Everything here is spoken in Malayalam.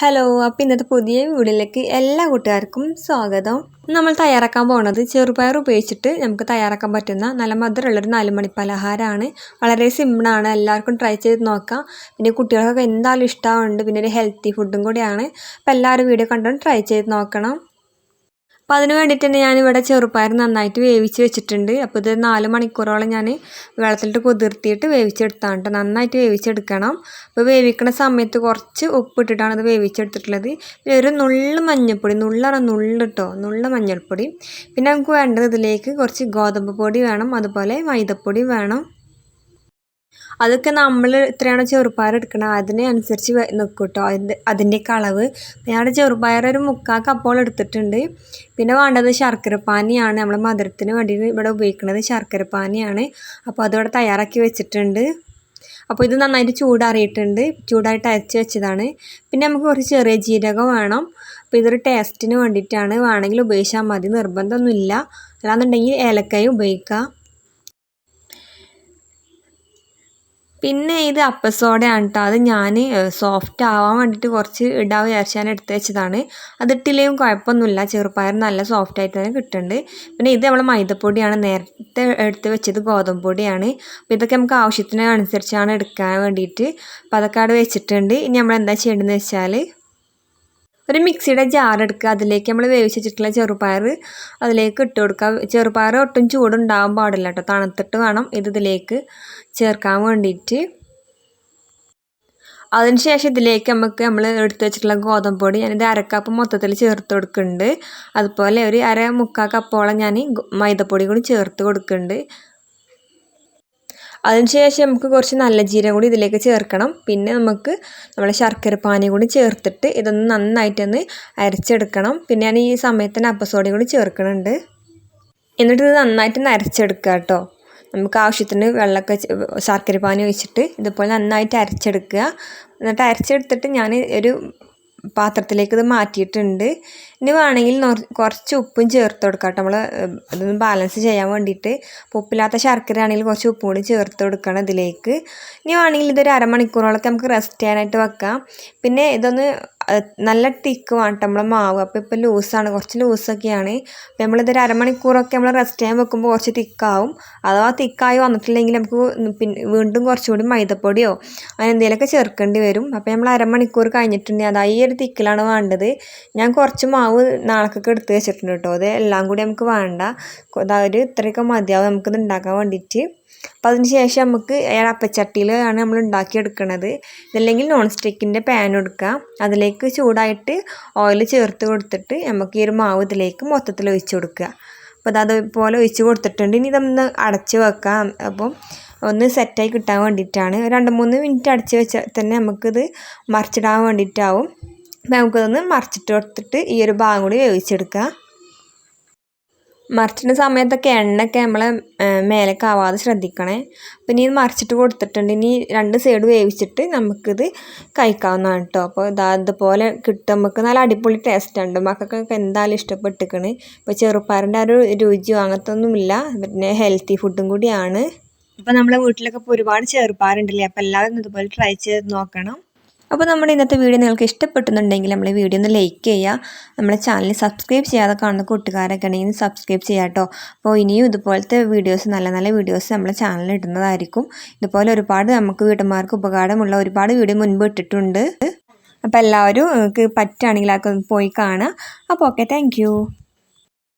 ഹലോ അപ്പോൾ ഇന്നത്തെ പുതിയ വീഡിയോയിലേക്ക് എല്ലാ കൂട്ടുകാർക്കും സ്വാഗതം. നമ്മൾ തയ്യാറാക്കാൻ പോകുന്നത് ചെറുപയർ ഉപയോഗിച്ചിട്ട് നമുക്ക് തയ്യാറാക്കാൻ പറ്റുന്ന നല്ല മധുരമുള്ളൊരു നാലുമണി പലഹാരമാണ്. വളരെ സിമ്പിളാണ് എല്ലാവർക്കും ട്രൈ ചെയ്ത് നോക്കാം. പിന്നെ കുട്ടികൾക്കൊക്കെ എന്തായാലും ഇഷ്ടമുണ്ട് പിന്നെ ഒരു ഹെൽത്തി ഫുഡും കൂടിയാണ്. അപ്പോൾ എല്ലാവരും വീഡിയോ കണ്ടുകൊണ്ട് ട്രൈ ചെയ്ത് നോക്കണം. അപ്പോൾ അതിന് വേണ്ടിയിട്ട് തന്നെ ഞാനിവിടെ ചെറുപ്പയർ നന്നായിട്ട് വേവിച്ച് വെച്ചിട്ടുണ്ട്. അപ്പോൾ ഇത് നാല് മണിക്കൂറോളം ഞാൻ വെള്ളത്തിലിട്ട് കുതിർത്തിയിട്ട് വേവിച്ചെടുത്താണ് കേട്ടോ നന്നായിട്ട് വേവിച്ചെടുക്കണം. അപ്പോൾ വേവിക്കുന്ന സമയത്ത് കുറച്ച് ഉപ്പിട്ടിട്ടാണ് ഇത് വേവിച്ചെടുത്തിട്ടുള്ളത്. പിന്നെ ഒരു നുള്ള് മഞ്ഞൾപ്പൊടി നുള്ളറ നുള്ള് കേട്ടോ നുള്ള മഞ്ഞൾപ്പൊടി. പിന്നെ നമുക്ക് വേണ്ടത് ഇതിലേക്ക് കുറച്ച് ഗോതമ്പ് പൊടി വേണം അതുപോലെ മൈദപ്പൊടി വേണം. അതൊക്കെ നമ്മൾ എത്രയാണോ ചെറുപയർ എടുക്കണം അതിനനുസരിച്ച് നിൽക്കും കേട്ടോ അതിന്റെ അതിന്റെയൊക്കെ അളവ്. ഞാൻ ചെറുപയർ ഒരു മുക്കാൽ കപ്പോൾ എടുത്തിട്ടുണ്ട്. പിന്നെ വേണ്ടത് ശർക്കരപ്പാനിയാണ് നമ്മൾ മധുരത്തിന് വേണ്ടി ഇവിടെ ഉപയോഗിക്കുന്നത് ശർക്കരപ്പാനിയാണ് അപ്പോൾ അതിവിടെ തയ്യാറാക്കി വെച്ചിട്ടുണ്ട്. അപ്പോൾ ഇത് നന്നായിട്ട് ചൂടാറിയിട്ടുണ്ട്. ചൂടായിട്ട് അരച്ച് വെച്ചതാണ്. പിന്നെ നമുക്ക് കുറച്ച് ചെറിയ ജീരകം വേണം. അപ്പോൾ ഇതൊരു ടേസ്റ്റിന് വേണ്ടിയിട്ടാണ്. വേണമെങ്കിൽ ഉപയോഗിച്ചാൽ മതി. നിർബന്ധമൊന്നുമില്ല. അല്ലാന്നുണ്ടെങ്കിൽ ഏലക്കായ ഉപയോഗിക്കാം. പിന്നെ ഇത് അപ്പസോഡയാണ് കേട്ടോ അത് ഞാൻ സോഫ്റ്റ് ആവാൻ വേണ്ടിയിട്ട് കുറച്ച് ഇടാൻ വിചാരിച്ച് ഞാൻ എടുത്ത് വെച്ചതാണ്. അതിട്ടില്ലെങ്കിലും കുഴപ്പമൊന്നുമില്ല. ചെറുപ്പയർ നല്ല സോഫ്റ്റ് ആയിട്ട് തന്നെ കിട്ടുന്നുണ്ട്. പിന്നെ ഇത് നമ്മൾ മൈദപ്പൊടിയാണ്. നേരത്തെ എടുത്ത് വെച്ചത് ഗോതമ്പ് പൊടിയാണ്. അപ്പോൾ ഇതൊക്കെ നമുക്ക് ആവശ്യത്തിന് അനുസരിച്ചാണ് എടുക്കാൻ വേണ്ടിയിട്ട്. അപ്പോൾ അതൊക്കെ അവിടെ വെച്ചിട്ടുണ്ട്. ഇനി നമ്മൾ എന്താ ചെയ്യേണ്ടതെന്ന് വെച്ചാൽ ഒരു മിക്സിയുടെ ജാർ എടുക്കുക. അതിലേക്ക് നമ്മൾ വേവിച്ച് വെച്ചിട്ടുള്ള ചെറുപയർ അതിലേക്ക് ഇട്ട് കൊടുക്കുക. ചെറുപയർ ഒട്ടും ചൂടുണ്ടാകാൻ പാടില്ല കേട്ടോ. തണുത്തിട്ട് വേണം ഇത് ഇതിലേക്ക് ചേർക്കാൻ വേണ്ടിയിട്ട്. അതിനുശേഷം ഇതിലേക്ക് നമുക്ക് നമ്മൾ എടുത്തു വെച്ചിട്ടുള്ള ഗോതമ്പ് പൊടി ഞാനിത് അരക്കപ്പ് മൊത്തത്തിൽ ചേർത്ത് കൊടുക്കുന്നുണ്ട്. അതുപോലെ ഒരു അര മുക്കാൽ കപ്പോളം ഞാൻ മൈദപ്പൊടി കൂടി ചേർത്ത് കൊടുക്കുന്നുണ്ട്. അതിനുശേഷം നമുക്ക് കുറച്ച് നല്ല ജീരകം കൂടി ഇതിലേക്ക് ചേർക്കണം. പിന്നെ നമുക്ക് നമ്മൾ ശർക്കര പാനി കൂടി ചേർത്തിട്ട് ഇതൊന്ന് നന്നായിട്ടൊന്ന് അരച്ചെടുക്കണം. പിന്നെ ഞാൻ ഈ സമയത്തിന് അപ്പസോഡി കൂടി ചേർക്കണുണ്ട്. എന്നിട്ട് ഇത് നന്നായിട്ട് അരച്ചെടുക്കുക കേട്ടോ. നമുക്ക് ആവശ്യത്തിന് വെള്ളമൊക്കെ ശർക്കര പാനി ഒഴിച്ചിട്ട് ഇതുപോലെ നന്നായിട്ട് അരച്ചെടുക്കുക. എന്നിട്ട് അരച്ചെടുത്തിട്ട് ഞാൻ ഒരു പാത്രത്തിലേക്ക് ഇത് മാറ്റിയിട്ടുണ്ട്. ഇനി വേണമെങ്കിൽ കുറച്ച് ഉപ്പും ചേർത്ത് കൊടുക്കാം കേട്ടോ നമ്മൾ അതൊന്ന് ബാലൻസ് ചെയ്യാൻ വേണ്ടിയിട്ട് ഉപ്പില്ലാത്ത ശർക്കര ആണെങ്കിൽ കുറച്ച് ഉപ്പും കൂടി ചേർത്ത് കൊടുക്കണം ഇതിലേക്ക്. ഇനി വേണമെങ്കിൽ ഇതൊരു അരമണിക്കൂറോളൊക്കെ നമുക്ക് റെസ്റ്റ് ചെയ്യാനായിട്ട് വെക്കാം. പിന്നെ ഇതൊന്ന് നല്ല തിക്ക് വേണം നമ്മളെ മാവ്. അപ്പോൾ ഇപ്പോൾ ലൂസാണ് കുറച്ച് ലൂസൊക്കെയാണ്. അപ്പോൾ നമ്മളിതൊരു അരമണിക്കൂറൊക്കെ നമ്മൾ റെസ്റ്റ് ചെയ്യാൻ വെക്കുമ്പോൾ കുറച്ച് തിക്കാവും അഥവാ തിക്കായി വന്നിട്ടില്ലെങ്കിൽ നമുക്ക് പിന്നെ വീണ്ടും കുറച്ചുകൂടി മൈദപ്പൊടിയോ അങ്ങനെ എന്തെങ്കിലുമൊക്കെ ചേർക്കേണ്ടി വരും. അപ്പോൾ നമ്മൾ അരമണിക്കൂർ കഴിഞ്ഞിട്ടുണ്ടെങ്കിൽ അതാ ഈ ഒരു തിക്കിലാണ് വേണ്ടത്. ഞാൻ കുറച്ച് മാവ് നാളേക്കൊക്കെ എടുത്ത് വെച്ചിട്ടുണ്ട് കേട്ടോ. അത് എല്ലാം കൂടി നമുക്ക് വേണ്ട. അതായത് ഇത്രയൊക്കെ മതിയാവും നമുക്കിത് ഉണ്ടാക്കാൻ വേണ്ടിയിട്ട്. അപ്പോൾ അതിന് ശേഷം നമുക്ക് അപ്പച്ചട്ടിയിലാണ് നമ്മൾ ഉണ്ടാക്കിയെടുക്കുന്നത് ഇതല്ലെങ്കിൽ നോൺ സ്റ്റിക്കിന്റെ പാൻ എടുക്കുക അതിലേക്ക് ചൂടായിട്ട് ഓയിൽ ചേർത്ത് കൊടുത്തിട്ട് നമുക്ക് ഈ ഒരു മാവ് ഇതിലേക്ക് മൊത്തത്തിൽ ഒഴിച്ച് കൊടുക്കുക. അപ്പോൾ അത് അതുപോലെ ഒഴിച്ച് കൊടുത്തിട്ടുണ്ട്. ഇനി ഇതൊന്ന് അടച്ച് വെക്കാം. അപ്പം ഒന്ന് സെറ്റായി കിട്ടാൻ വേണ്ടിയിട്ടാണ്. രണ്ട് മൂന്ന് മിനിറ്റ് അടച്ച് വെച്ചാൽ തന്നെ നമുക്കിത് മറിച്ചിടാൻ വേണ്ടിയിട്ടാവും. നമുക്കതൊന്ന് മറിച്ചിട്ട് കൊടുത്തിട്ട് ഈ ഒരു ഭാഗം കൂടി വേവിച്ചെടുക്കുക. മറിച്ചിടുന്ന സമയത്തൊക്കെ എണ്ണയൊക്കെ നമ്മളെ മേലേക്ക് ആവാതെ ശ്രദ്ധിക്കണേ. പിന്നെ ഇത് മറിച്ചിട്ട് കൊടുത്തിട്ടുണ്ട്. ഇനി രണ്ട് സൈഡ് വേവിച്ചിട്ട് നമുക്കിത് കഴിക്കാവുന്നതാണ് കേട്ടോ അപ്പോൾ ഇതാ ഇതുപോലെ കിട്ടും. നമുക്ക് നല്ല അടിപൊളി ടേസ്റ്റ് ഉണ്ട്. മക്കൾക്കൊക്കെ എന്തായാലും ഇഷ്ടപ്പെട്ടിക്കണ്. ഇപ്പോൾ ചെറുപ്പാരന്റെ ഒരു രുചിയോ അങ്ങനത്തെ ഒന്നുമില്ല പിന്നെ ഹെൽത്തി ഫുഡും കൂടിയാണ്. അപ്പോൾ നമ്മളെ വീട്ടിലൊക്കെ ഇപ്പോൾ ഒരുപാട് ചെറുപ്പാരുണ്ടല്ലേ അപ്പോൾ എല്ലാവരും ഇതുപോലെ ട്രൈ ചെയ്ത് നോക്കണം. അപ്പോൾ നമ്മുടെ ഇന്നത്തെ വീഡിയോ നിങ്ങൾക്ക് ഇഷ്ടപ്പെട്ടുന്നുണ്ടെങ്കിൽ നമ്മളെ വീഡിയോ ഒന്ന് ലൈക്ക് ചെയ്യുക. നമ്മുടെ ചാനൽ സബ്സ്ക്രൈബ് ചെയ്യാതെ കാണുന്ന കൂട്ടുകാരൊക്കെ ഉണ്ടെങ്കിൽ സബ്സ്ക്രൈബ് ചെയ്യാം കേട്ടോ. അപ്പോൾ ഇനിയും ഇതുപോലത്തെ വീഡിയോസ് നല്ല നല്ല വീഡിയോസ് നമ്മളെ ചാനലിൽ ഇടുന്നതായിരിക്കും. ഇതുപോലെ ഒരുപാട് നമുക്ക് വീട്ടുമാർക്ക് ഉപകാരമുള്ള ഒരുപാട് വീഡിയോ മുൻപ് ഇട്ടിട്ടുണ്ട്. അപ്പോൾ എല്ലാവരും പറ്റുകയാണെങ്കിൽ അതൊക്കെ പോയി കാണുക. അപ്പോൾ ഓക്കെ താങ്ക്